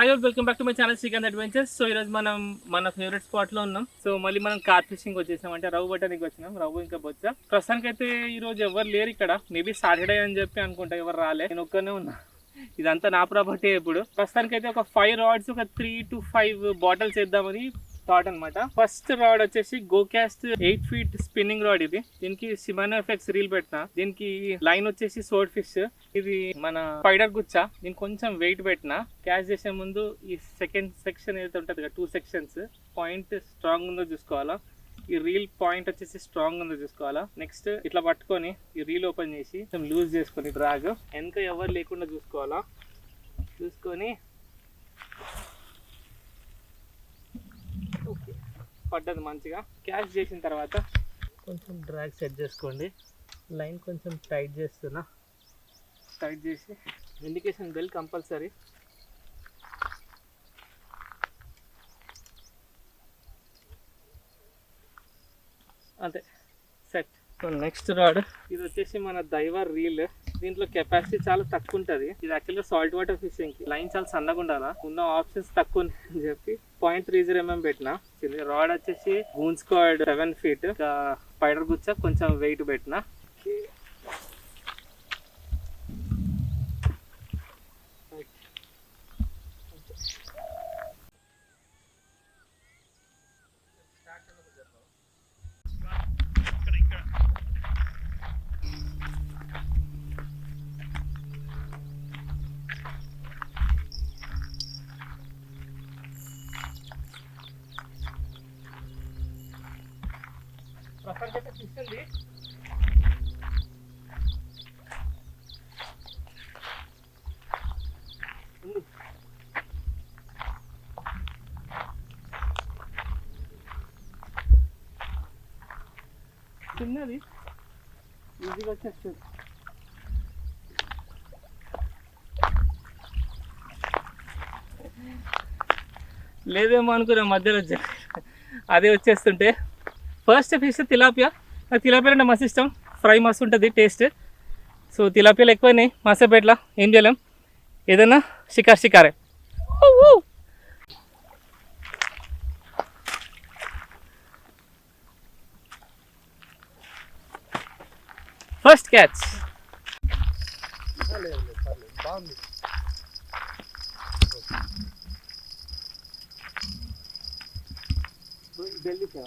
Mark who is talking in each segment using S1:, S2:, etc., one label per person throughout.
S1: Hello welcome back to my channel Srikanth adventures so ఈరోజు మనం మన ఫేవరెట్ స్పాట్లో ఉన్నాం. సో మళ్ళీ మనం కార్ ఫిషింగ్ వచ్చేసాం అంటే రవ్వు పట్టడానికి వచ్చినాం. రవ్వు ఇంకా బొచ్చ. ప్రస్తుతానికి అయితే ఈ రోజు ఎవరు లేరు ఇక్కడ. మేబీ సాటర్డే అని చెప్పి అనుకుంటా ఎవరు రాలే. నేను ఒక్కనే ఉన్నా. ఇదంతా నా ప్రాపర్టీ ఇప్పుడు. ప్రస్తుతానికి అయితే ఒక ఫైవ్ రాడ్స్ ఒక త్రీ టు ఫైవ్ బాటిల్స్ వేద్దామని థాట్ అనమాట ఫస్ట్ రాడ్ వచ్చేసి go cast eight feet spinning rod ఇది. దీనికి సిమానో ఎఫెక్ట్స్ రీల్ పెట్టిన దీనికి లైన్ వచ్చేసి సోడ్ ఫిష్ ఇది మన స్పైడర్ గుచ్చ. దీనికి కొంచెం వెయిట్ పెట్టిన. క్యాష్ చేసే ముందు ఈ సెకండ్ సెక్షన్ ఏదైతే ఉంటుంది కదా టూ సెక్షన్స్ పాయింట్ స్ట్రాంగ్ ఉందో చూసుకోవాలా. ఈ రీల్ పాయింట్ వచ్చేసి స్ట్రాంగ్ ఉందో చూసుకోవాలా. నెక్స్ట్ ఇట్లా పట్టుకొని ఈ రీల్ ఓపెన్ చేసి కొంచెం లూజ్ చేసుకొని డ్రాగ్ వెనక ఎవరు లేకుండా చూసుకోవాలా. చూసుకొని పడ్డది మంచిగా. క్యాష్ చేసిన తర్వాత కొంచెం డ్రాగ్ సెట్ చేసుకోండి. లైన్ కొంచెం టైట్ చేస్తున్నా. టైట్ చేసి ఇండికేషన్ బెల్ కంపల్సరీ అంతే సెట్ సో నెక్స్ట్ రాడ్ ఇది వచ్చేసి మన దైవ రీల్ దీంట్లో కెపాసిటీ చాలా తక్కువ ఉంటుంది ఇది యాక్చువల్గా సాల్ట్ వాటర్ ఫిషింగ్కి. లైన్ చాలా సన్నగా ఉండాలా? ఉన్న ఆప్షన్స్ తక్కువ అని చెప్పి పాయింట్ త్రీ జీరో ఎంఎం పెట్టిన. రాడ్ వచ్చేసి గూన్స్ స్క్వాడ్ సెవెన్ ఫీట్ ఇంకా స్పైడర్ గుచ్చ కొంచెం వెయిట్ పెట్టిన. చిన్నది ఈజీగా వచ్చేస్తుంది. లేదేమో అనుకున్నా మధ్యలో అదే వచ్చేస్తుంటే. ఫస్ట్ ఫిష్ తిలాపియా నాకు తిలాపియా అంటే మస్తు ఇష్టం ఫ్రై మస్తు ఉంటుంది టేస్ట్ సో తిలాపియాలు ఎక్కువైనాయి. మస్తపేట్ల ఏం చేయలేం. ఏదైనా షికార్ షికారే. Oh, oh! ఫస్ట్ క్యాచ్
S2: బాగుంది
S1: ఢిల్లీ సేవ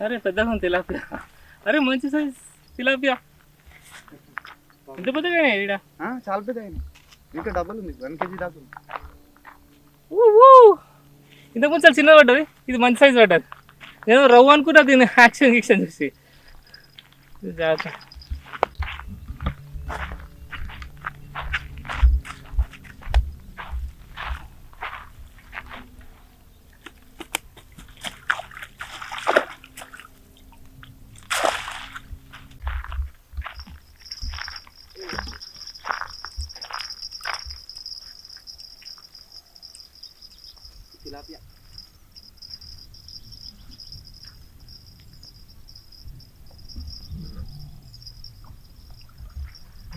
S1: అరే పెద్దగా ఉంది తిలాపియా. అరే మంచి సైజ్ తిలాపియా. ఇంత పెద్దగా ఈడ?
S2: చాలా పెద్ద ఇంకా డబ్బులు ఉంది వన్ కేజీ దాకా ఉంది.
S1: ఇంతకు ముందు చాలా చిన్నది పడ్డది ఇది మంచి సైజ్ పడ్డది. నేను రవ్వు అనుకున్నా దీన్ని యాక్షన్ చూసి. జాగ్రత్త.
S2: తిలాపియా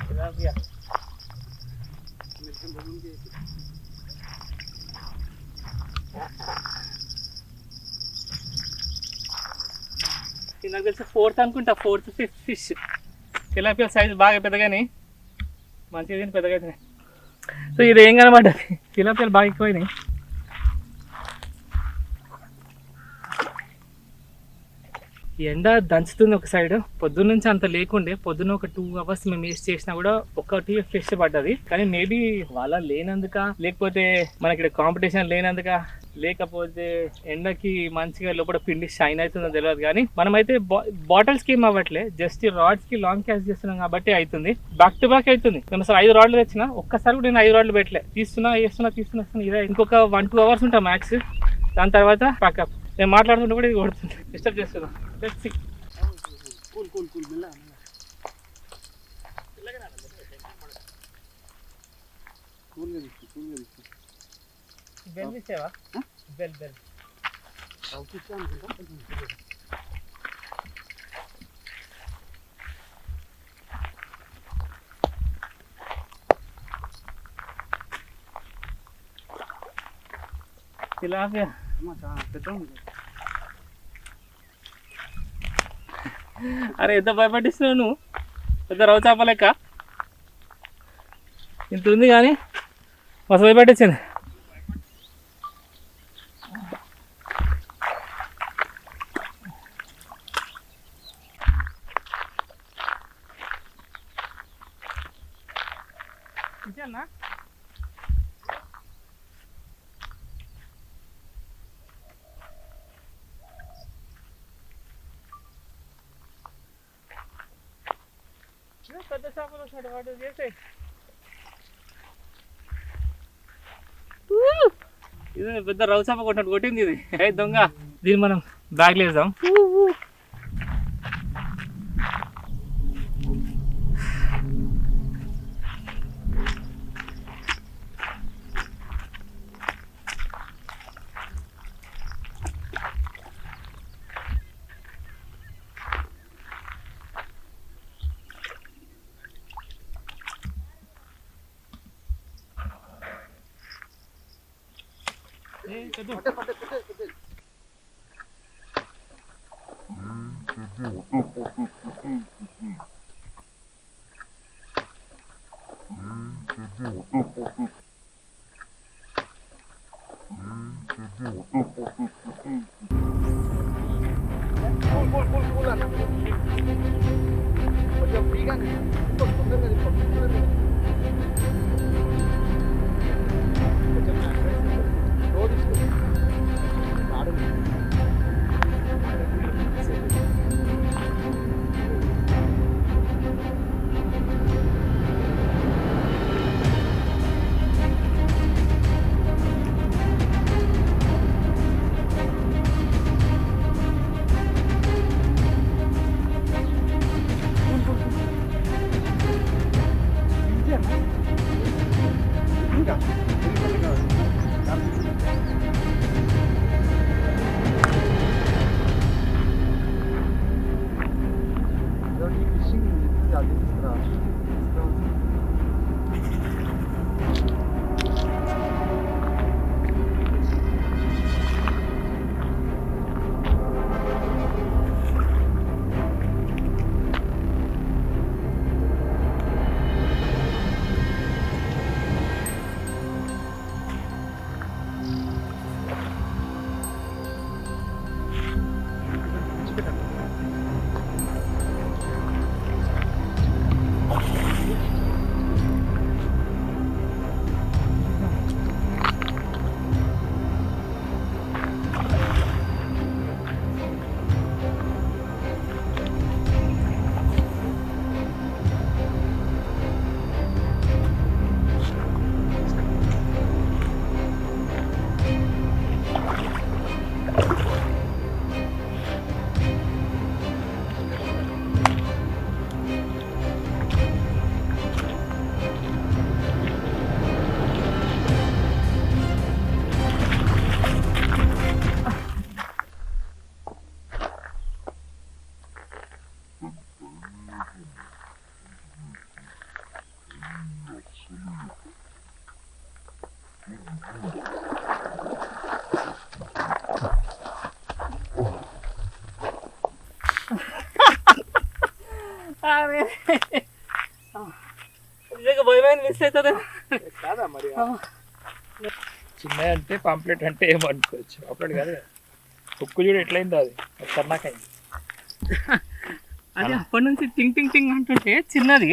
S1: తిలాపియా
S2: మిర్చి బలూన్ చేసి
S1: ఇది నాకు తెలిసి ఫోర్త్ అనుకుంటా fourth fifth fish tilapia size బాగా పెద్దగానే మంచిగా తిని పెద్దగా తినాయి సో ఇది ఏం కనబడ్డది తిలాపియాలు బాగా ఎక్కువైనాయి ఎండ దంచుతుంది ఒక సైడ్ పొద్దున్న నుంచి అంత లేకుండే పొద్దున్న ఒక టూ అవర్స్ మేము వేస్ట్ చేసినా కూడా ఒకటి ఫ్రెష్ పడ్డది. కానీ మేబీ వాళ్ళ లేనందుక లేకపోతే మనకి ఇక్కడ కాంపిటీషన్ లేనందుక లేకపోతే ఎండకి మంచిగా లోపల పిండి షైన్ అవుతుందో తెలియదు కానీ మనమైతే బాటిల్స్కి ఏం అవ్వట్లే. జస్ట్ రాడ్స్కి లాంగ్ క్యాచ్ చేస్తున్నాం కాబట్టి అవుతుంది బ్యాక్ టు బ్యాక్ అవుతుంది మేము అసలు ఐదు రాడ్లు తెచ్చిన ఒక్కసారి కూడా నేను ఐదు రాడ్లు పెట్టలే. తీస్తున్నా వేస్తున్నా తీస్తున్నా ఇదే ఇంకొక వన్ టూ అవర్స్ ఉంటాం మ్యాక్స్ దాని తర్వాత ప్యాకప్ నేను మాట్లాడుతుంటే కూడా ఇది కొడుతుంది. డిస్టర్బ్ చేస్తున్నా. Let's see
S2: cool cool cool మెల్ల కూల్గా తీసుకో కూల్గా తీసుకో
S1: బెల్. బెల్ బెల్ అరే ఎంత భయపడిస్తున్నావు నువ్వు? పెద్ద రవ చేప లెక్క. ఇంత ఉంది కానీ మస్తు భయపెట్టించింది పెద్ద చేపలు వచ్చినట్టు వాటి చేసే ఇది పెద్ద రవ్వ చేప కొట్టినట్టు కొట్టింది ఇది. దొంగ. దీన్ని మనం బ్యాగ్లో వేద్దాం. ఏ, పెద్ద
S2: పట్టే పట్టే పట్టే
S3: చిన్న అంటే పాంప్లెట్ అంటే ఏమనుకోవచ్చు? పాంప్లెట్ కాదు కదా. ఉక్కు చూడు ఎట్లయిందో అది. ఖతర్నాకైంది
S1: అది అప్పటి నుంచి టింగ్ టింగ్ టింగ్ అంటుంటే చిన్నది.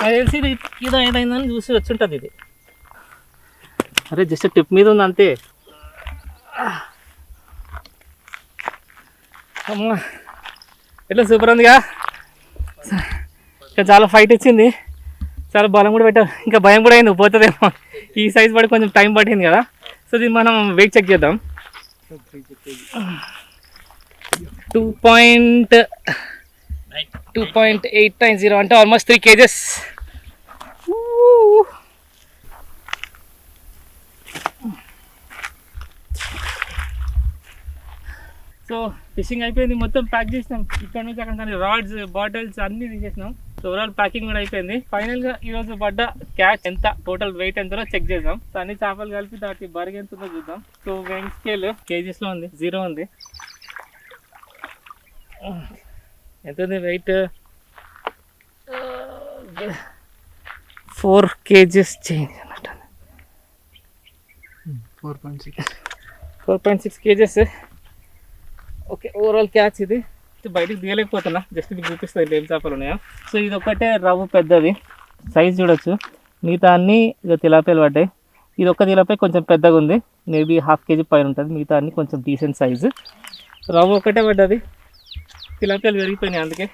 S1: నాకు తెలిసి ఇది ఏదో ఏదైందని చూసి వచ్చుంటుంది ఇది. అరే జస్ట్ టిప్ మీద ఉంది అంతే అమ్మా ఎట్లా సూపర్ ఉందిగా? ఇంకా చాలా ఫైట్ ఇచ్చింది. చాలా బలం కూడా పెట్టా ఇంకా భయం కూడా అయింది పోతుందేమో. ఈ సైజ్ పడి కొంచెం టైం పట్టింది కదా. సో దీన్ని మనం వెయిట్ చెక్ చేద్దాం. Two point two point eight nine zero అంటే almost three kgs so fishing అయిపోయింది. మొత్తం ప్యాక్ చేసినాం. ఇక్కడ నుంచి అక్కడ రాడ్స్ బాటిల్స్ అన్ని తీసేసినాం. సో ఓవరాల్ ప్యాకింగ్ కూడా అయిపోయింది. ఫైనల్గా ఈ రోజు పడ్డ క్యాచ్ ఎంత టోటల్ వెయిట్ ఎంతలో చెక్ చేద్దాం. సో అన్ని చేపలు కలిపి దాటి బరుగు ఎంత ఉందో చూద్దాం. సో వెయిట్ స్కేల్ కేజీస్లో ఉంది. జీరో ఉంది. ఎంత ఉంది వెయిట్ ఫోర్ కేజీస్ చేంజ్ అన్నట్టు
S2: four point six
S1: four point six kgs. Okay overall catch ఇది. బయటకు బయటికి దిగలేకపోతున్నా. జస్ట్ మీకు చూపిస్తుంది ఏం చేపలు ఉన్నాయా. సో ఇది ఒకటే రవ్వు పెద్దది. సైజ్ చూడొచ్చు. మిగతా అన్ని ఇక తిలాపేలు పడ్డాయి. ఇది ఒక్క తిలాపే కొంచెం పెద్దగా ఉంది. మేబీ హాఫ్ కేజీ పైన ఉంటుంది. మిగతా అన్ని కొంచెం డీసెంట్ సైజు రవ్వు ఒకటే పడ్డది. తిలాపేలు పెరిగిపోయినాయి అందుకే.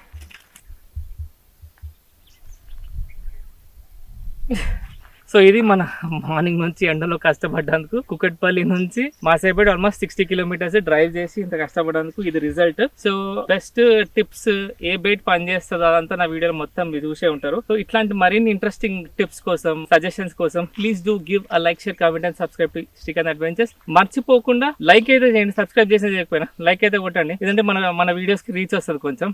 S1: సో ఇది మన మార్నింగ్ నుంచి ఎండలో కష్టపడ్డందుకు కుకట్పల్లి నుంచి Masepeta almost sixty kilometres drive చేసి ఇంత కష్టపడ్డందుకు ఇది రిజల్ట్ సో బెస్ట్ టిప్స్ ఏ బైట్ పనిచేస్తుందో అదంతా నా వీడియోలో మొత్తం మీరు చూసే ఉంటారు. సో ఇట్లాంటి మరిన్ని ఇంట్రెస్టింగ్ టిప్స్ కోసం సజెషన్స్ కోసం please do give a like share comment and subscribe to Srikanth adventures మర్చిపోకుండా లైక్ అయితే చేయండి సబ్స్క్రైబ్ చేసిన చేయకపోయినా లైక్ అయితే కొట్టండి. ఎందుకంటే మన మన వీడియోస్కి రీచ్ వస్తుంది కొంచెం.